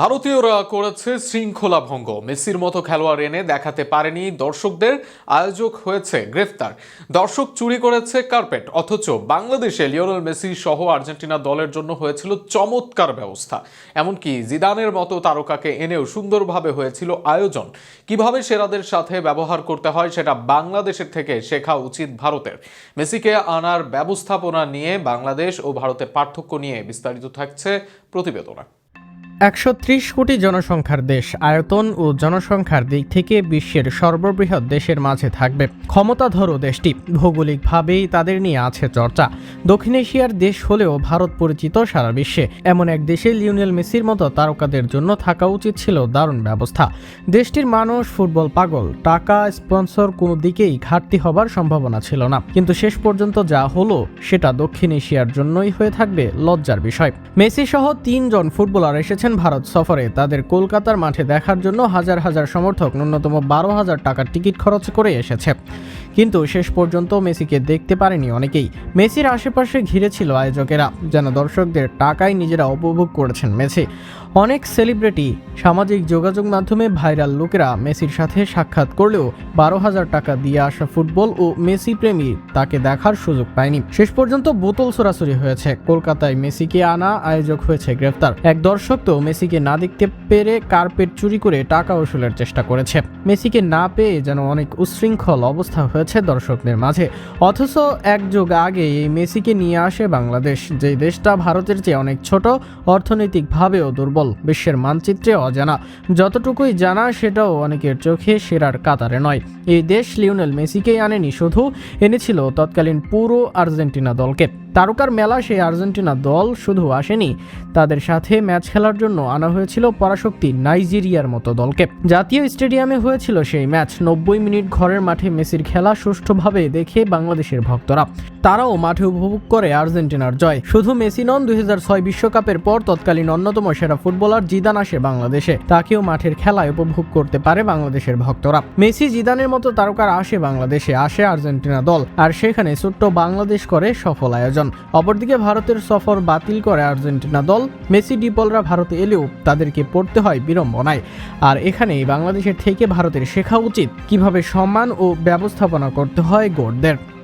ভারতীয়রা করেছে শৃঙ্খলা ভঙ্গ। মেসির মতো খেলোয়াড় এনে দেখাতে পারেনি দর্শকদের। আয়োজক হয়েছে গ্রেফতার। দর্শক চুরি করেছে কার্পেট। অথচ বাংলাদেশে লিওনেল মেসি সহ আর্জেন্টিনা দলের জন্য হয়েছিল চমৎকার ব্যবস্থা। এমনকি জিদানের মতো তারকাকে এনেও সুন্দরভাবে হয়েছিল আয়োজন। কীভাবে সেরাদের সাথে ব্যবহার করতে হয় সেটা বাংলাদেশের থেকে শেখা উচিত ভারতের। মেসিকে আনার ব্যবস্থাপনা নিয়ে বাংলাদেশ ও ভারতের পার্থক্য নিয়ে বিস্তারিত থাকছে প্রতিবেদনা। একশো ত্রিশ কোটি জনসংখ্যার দেশ, আয়তন ও জনসংখ্যার দিক থেকে বিশ্বের সর্ববৃহৎ দেশের মাঝে থাকবে। ক্ষমতাধর দেশটি। ভৌগোলিকভাবেই তাদের নিয়ে আছে চর্চা। দক্ষিণ এশিয়ার দেশ হলেও ভারত পরিচিত সারা বিশ্বে। এমন এক দেশে লিওনেল মেসির মতো তারকাদের জন্য থাকা উচিত ছিল দারুণ ব্যবস্থা। দেশটির মানুষ ফুটবল পাগল। টাকা স্পন্সর কোনো দিকেই ঘাটতি হবার সম্ভাবনা ছিল না। কিন্তু শেষ পর্যন্ত যা হলো, সেটা দক্ষিণ এশিয়ার জন্যই হয়ে থাকবে লজ্জার বিষয়। মেসি সহ তিনজন ফুটবলার এসেছেন ভারত সফরে। তাদের কলকাতার মাঠে দেখার জন্য হাজার হাজার সমর্থক ন্যূনতম বারো হাজার টাকার টিকিট খরচ করে এসেছে। কিন্তু শেষ পর্যন্ত মেসিকে দেখতে পারেনি অনেকেই। মেসির আশেপাশে ঘিরে ছিল আয়োজকেরা, যেন দর্শকদের টাকায় নিজেরা উপভোগ করেছেন মেসি। অনেক সেলিব্রিটি সামাজিক যোগাযোগ মাধ্যমে ভাইরাল লোকেরা মেসির সাথে সাক্ষাৎ করলেও বারো হাজার টাকা দিয়ে আসা ফুটবল ও মেসি প্রেমী তাকে দেখার সুযোগ পায়নি। শেষ পর্যন্ত বোতল সরাসরি হয়েছে। কলকাতায় মেসিকে আনা আয়োজক হয়েছে গ্রেফতার। এক দর্শক তো মেসিকে না দেখতে পেরে কার্পেট চুরি করে টাকা ওসুলের চেষ্টা করেছে। মেসিকে না পেয়ে যেন অনেক উচ্ছৃঙ্খল অবস্থা হয়েছে দর্শকদের মাঝে। অথচ এক যুগ আগে এই মেসিকে নিয়ে আসে বাংলাদেশ। যে দেশটা ভারতের চেয়ে অনেক ছোট, অর্থনৈতিকভাবেও দুর্বল, বিশ্বের মানচিত্রে অজানা। যতটুকুই জানা, সেটাও অনেকের চোখে সেরার কাতারে নয়। এই দেশ লিওনেল মেসিকেই আনেনি, শুধু এনেছিল তৎকালীন পুরো আর্জেন্টিনা দলকে। তারকার মেলা সেই আর্জেন্টিনা দল শুধু আসেনি। তাদের সাথে ম্যাচ খেলার জন্য আনা হয়েছিল পরাশক্তি নাইজেরিয়ার মতো দলকে। জাতীয় স্টেডিয়ামে হয়েছিল সেই ম্যাচ। নব্বই মিনিট ঘরের মাঠে মেসির খেলা সুষ্ঠুভাবে দেখে বাংলাদেশের ভক্তরা। তারাও মাঠে উপভোগ করে আর্জেন্টিনার জয়। শুধু মেসি নন, দুই বিশ্বকাপের পর তৎকালীন অন্যতম সেরা ফুটবলার জিদান আসে বাংলাদেশে। তাকেও মাঠের খেলায় উপভোগ করতে পারে বাংলাদেশের ভক্তরা। মেসি জিদানের মতো তারকার আসে বাংলাদেশে, আসে আর্জেন্টিনা দল। আর সেখানে ছোট্ট বাংলাদেশ করে সফল আয়োজন। অপরদিকে ভারতের সফর বাতিল করে আর্জেন্টিনা দল। মেসি ডিপলরা ভারতে এলেও তাদেরকে পড়তে হয় বিড়ম্বনায়। আর এখানেই বাংলাদেশের থেকে ভারতের শেখা উচিত কীভাবে সম্মান ও ব্যবস্থাপনা করতে হয় গোড়দের